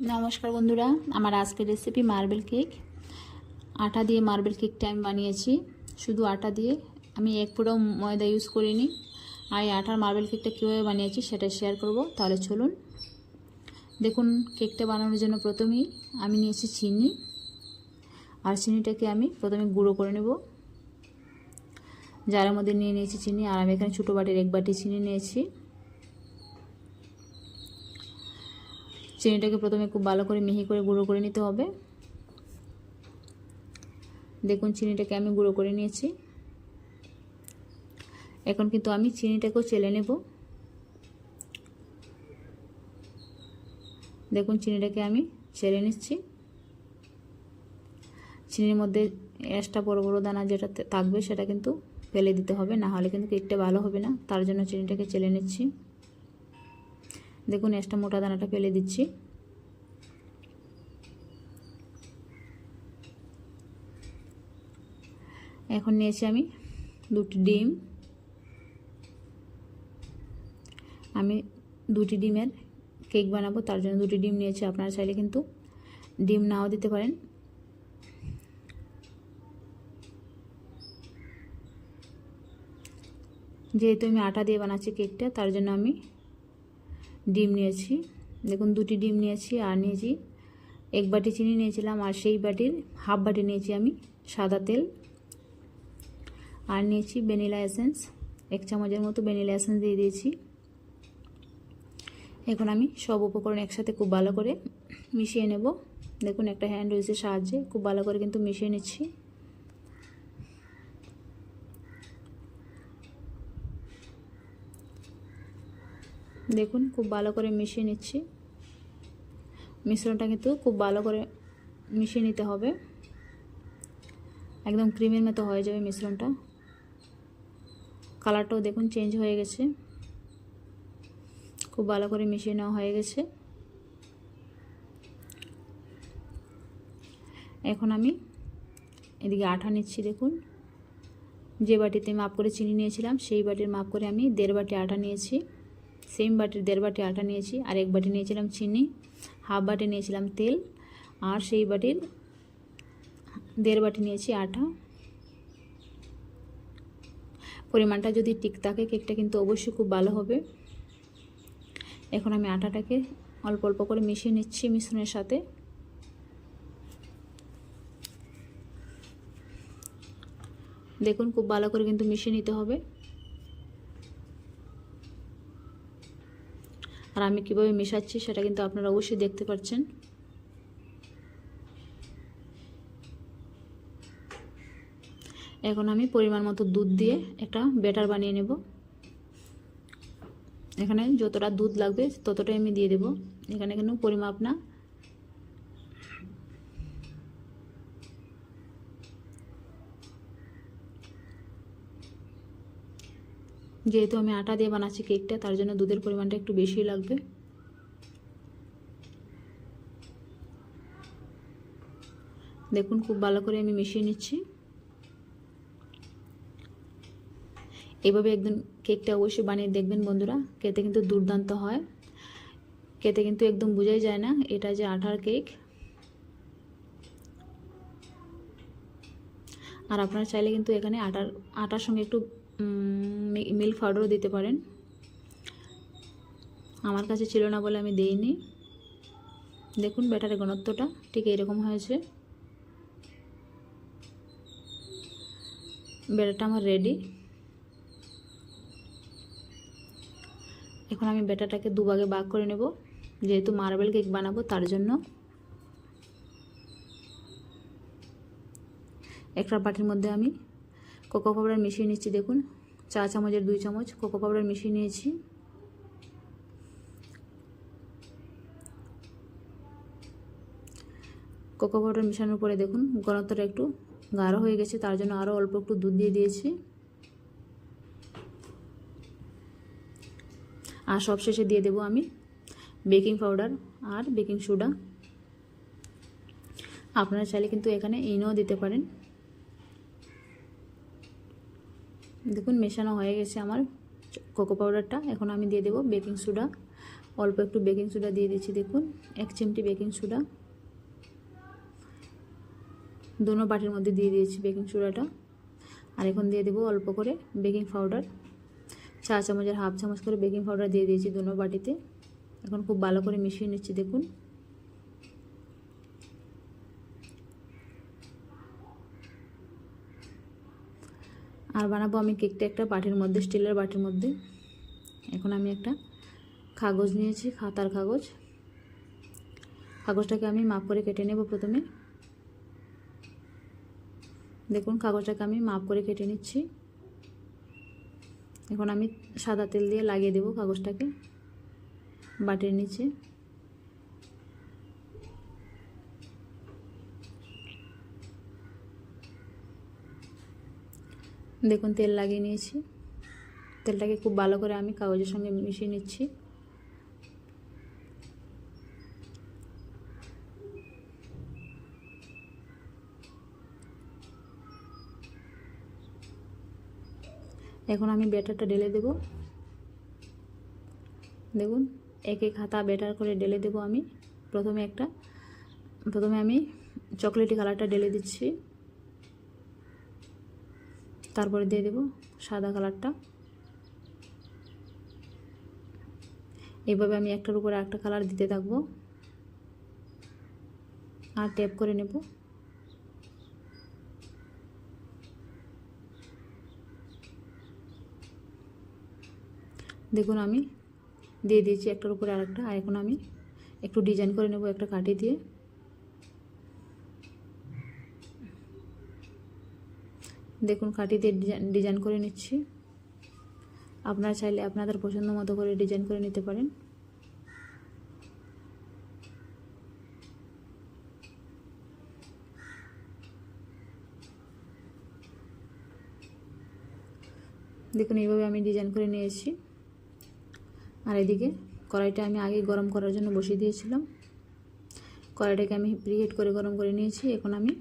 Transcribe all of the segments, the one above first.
নমস্কার বন্ধুরা, আমার আজকের রেসিপি মার্বেল কেক আটা দিয়ে মার্বেল কেকটা আমি বানিয়েছি। শুধু আটা দিয়ে। আমি এক পুরো ময়দা ইউজ করিনি। আর এই আটার মার্বেল কেকটা কীভাবে বানিয়েছি সেটা শেয়ার করব। তাহলে চলুন। দেখুন কেকটা বানানোর জন্য প্রথমেই আমি নিয়েছি চিনি। আর চিনিটাকে আমি প্রথমে গুঁড়ো করে নেব। যার মধ্যে নিয়ে নিয়েছি চিনি। আর আমি এখানে ছোটো বাটির এক বাটি চিনি নিয়েছি। চিনিটাকে প্রথমে খুব ভালো করে মিহি করে গুঁড়ো করে নিতে হবে। দেখুন চিনিটাকে আমি গুঁড়ো করে নিয়েছি। এখন কিন্তু আমি চিনিটাকেও চেলে নেব। দেখুন চিনিটাকে আমি চেলে নিচ্ছি। চিনির মধ্যে এক্সট্রা বড়ো বড়ো দানা যেটা থাকবে সেটা কিন্তু ফেলে দিতে হবে, না হলে কিন্তু কেকটা ভালো হবে না। তার জন্য চিনিটাকে চেলে নিচ্ছি। দেখুন এক্সট্রা মোটা দানাটা ফেলে দিচ্ছি। এখন নিয়েছি আমি দুটি ডিম। আমি দুটি ডিমের কেক বানাবো, তার জন্য দুটি ডিম নিয়েছি, আপনারা চাইলে কিন্তু ডিম নাও দিতে পারেন। যেহেতু আমি আটা দিয়ে বানাচ্ছি কেকটা, তার জন্য আমি ডিম নিয়েছি। দেখুন, দুটি ডিম নিয়েছি আর নিয়েছি। এক বাটি চিনি নিয়েছিলাম আর সেই বাটির হাফ বাটি নিয়েছি আমি সাদা তেল। আর নিয়েছি ভ্যানিলা এসেন্স। এক চামচের মতো ভ্যানিলা এসেন্স দিয়ে দিয়েছি। এখন আমি সব উপকরণ একসাথে খুব ভালো করে মিশিয়ে নেব। দেখুন, একটা হ্যান্ড উইচের সাহায্যে। খুব ভালো করে কিন্তু মিশিয়ে নিচ্ছি। দেখুন, খুব ভালো করে মিশিয়ে নিচ্ছি। মিশ্রণটা কিন্তু খুব ভালো করে মিশিয়ে নিতে হবে। একদম ক্রিমের মতো হয়ে যাবে মিশ্রণটা। কালারটাও দেখুন চেঞ্জ হয়ে গেছে। খুব ভালো করে মিশিয়ে নেওয়া হয়ে গেছে। এখন আমি এদিকে আঠা নিচ্ছি, দেখুন। যে বাটিতে মাপ করে চিনি নিয়েছিলাম, সেই বাটির মাপ করে আমি দেড় বাটি আটা নিয়েছি। সেম বাটির দেড় বাটি আটা নিয়েছি, আর এক বাটি নিয়েছিলাম চিনি, হাফ বাটি নিয়েছিলাম তেল, আর সেই বাটির দেড় বাটি নিয়েছি আটা। পরিমাণটা যদি ঠিক থাকে কেকটা কিন্তু অবশ্যই খুব ভালো হবে। এখন আমি আটাটাকে অল্প অল্প করে মিশিয়ে নিচ্ছি মিশ্রণের সাথে। দেখুন, খুব ভালো করে কিন্তু মিশিয়ে নিতে হবে। আর আমি কীভাবে মেশাচ্ছি সেটা কিন্তু আপনারা অবশ্যই দেখতে পাচ্ছেন। এখন আমি পরিমাণ মতো দুধ দিয়ে একটা ব্যাটার বানিয়ে নেব। এখানে যতটা দুধ লাগবে ততটাই আমি দিয়ে দেব। এখানে কিন্তু পরিমাপ না যেহেতু আমি আটা দিয়ে বানাচ্ছি কেকটা, তার জন্য দুধের পরিমাণটা একটু বেশি লাগবে। দেখুন, খুব ভালো করে আমি মিশিয়ে নিচ্ছি। এভাবে একদিন কেকটা অবশ্যই বানিয়ে দেখবেন বন্ধুরা, খেতে কিন্তু দুর্দান্ত হয়। খেতে কিন্তু একদম বোঝাই যায় না, এটা যে আঠার কেক। আর আপনারা চাইলে কিন্তু এখানে আটার আটার সঙ্গে একটু মিল্ক পাউডারও দিতে পারেন। আমার কাছে ছিল না বলে আমি দেইনি। দেখুন ব্যাটারের ঘনত্বটা, ঠিক এরকম হয়েছে। ব্যাটারটা আমার রেডি এখন আমি ব্যাটারটাকে দুভাগে ভাগ করে নেব। যেহেতু মার্বেল কেক বানাবো, তার জন্য। একটা বাটির মধ্যে আমি কোকো পাউডার মিশিয়ে নিচ্ছি, দেখুন। চা চামচের দুই চামচ কোকো পাউডার মিশিয়ে নিয়েছি। কোকো পাউডার মেশানোর পরে দেখুন ঘনত্বটা একটু গাঢ় হয়ে গেছে, তার জন্য আরও অল্প একটু দুধ দিয়ে দিয়েছি। আর সবশেষে দিয়ে দেবো আমি বেকিং পাউডার আর বেকিং সোডা। আপনারা চাইলে কিন্তু এখানে ইনোও দিতে পারেন। দেখুন, মেশানো হয়ে গেছে আমার কোকো পাউডারটা এখন আমি দিয়ে দেবো বেকিং সোডা অল্প একটু বেকিং সোডা দিয়ে দিচ্ছি, দেখুন। এক চিমটি বেকিং সোডা দুনো বাটির মধ্যে দিয়ে দিয়েছি বেকিং সোডাটা আর এখন দিয়ে দেবো অল্প করে বেকিং পাউডার চা চামচের হাফ চামচ করে বেকিং পাউডার দিয়ে দিয়েছি দুনো বাটিতে। এখন খুব ভালো করে মিশিয়ে নিচ্ছি, দেখুন। আর বানাবো আমি কেকটা একটা বাটির মধ্যে, স্টিলের বাটির মধ্যে। এখন আমি একটা কাগজ নিয়েছি, খাতার কাগজ। কাগজটাকে আমি মাপ করে কেটে নেব প্রথমে। দেখুন, কাগজটাকে আমি মাপ করে কেটে নিচ্ছি। এখন আমি সাদা তেল দিয়ে লাগিয়ে দেব কাগজটাকে বাটির নিচে। দেখুন, তেল লাগিয়ে নিয়েছি। তেলটাকে খুব ভালো করে আমি কাগজের সঙ্গে মিশিয়ে নিচ্ছি। এখন আমি ব্যাটারটা ঢেলে দেব। দেখুন, এক এক হাতা ব্যাটার করে ঢেলে দেব আমি। প্রথমে একটা, প্রথমে আমি চকলেটি কালারটা ঢেলে দিচ্ছি। তারপরে দিয়ে দেব সাদা কালারটা। এইভাবে আমি একটার উপরে একটা কালার দিতে থাকব। আর ট্যাপ করে নেব। দেখুন আমি দিয়ে দিয়েছি একটার উপরে আরেকটা। আর এখন আমি একটু ডিজাইন করে নেব একটা কাটি দিয়ে। দেখুন কাটি দিয়ে ডিজাইন করে নিচ্ছি। আপনারা চাইলে আপনাদের পছন্দ মতো করে ডিজাইন করে নিতে পারেন। দেখুন, এইভাবে আমি ডিজাইন করে নিয়েছি। আর এদিকে কড়াইটা আমি আগে গরম করার জন্য বসিয়ে দিয়েছিলাম। কড়াইটাকে আমি প্রিহিট করে গরম করে নিয়েছি। এখন আমি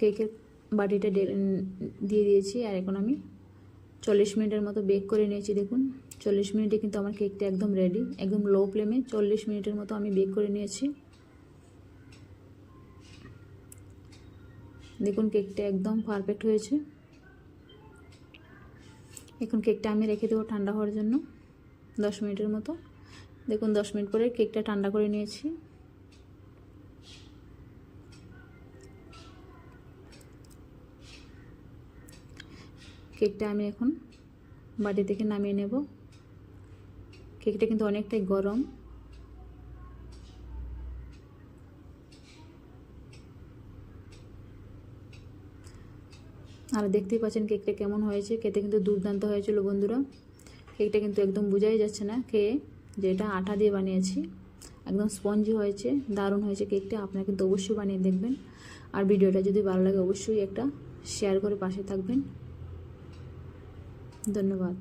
কেকের বাটিটা দিয়ে দিয়েছি আর এখন আমি চল্লিশ মিনিটের মতো বেক করে নিয়েছি, দেখুন। চল্লিশ মিনিটে কিন্তু আমার কেকটা একদম রেডি একদম লো ফ্লেমে চল্লিশ মিনিটের মতো আমি বেক করে নিয়েছি। দেখুন কেকটা একদম পারফেক্ট হয়েছে। এখন কেকটা আমি রেখে দেবো ঠান্ডা হওয়ার জন্য, দশ মিনিটের মতো। দেখুন দশ মিনিট পরে কেকটা ঠান্ডা করে নিয়েছি। কেকটা আমি এখন বাটি থেকে নামিয়ে নেব। কেকটা কিন্তু অনেকটাই গরম। আর দেখতেই পাচ্ছেন কেকটা কেমন হয়েছে। খেতে কিন্তু দুর্দান্ত হয়েছিল বন্ধুরা। কেকটা কিন্তু একদম বোঝাই যাচ্ছে না খেয়ে যে এটা আটা দিয়ে বানিয়েছি। একদম স্পঞ্জি হয়েছে, দারুণ হয়েছে কেকটা। আপনারা কিন্তু অবশ্যই বানিয়ে দেখবেন। আর ভিডিওটা যদি ভালো লাগে অবশ্যই একটা শেয়ার করে পাশে থাকবেন। ধন্যবাদ।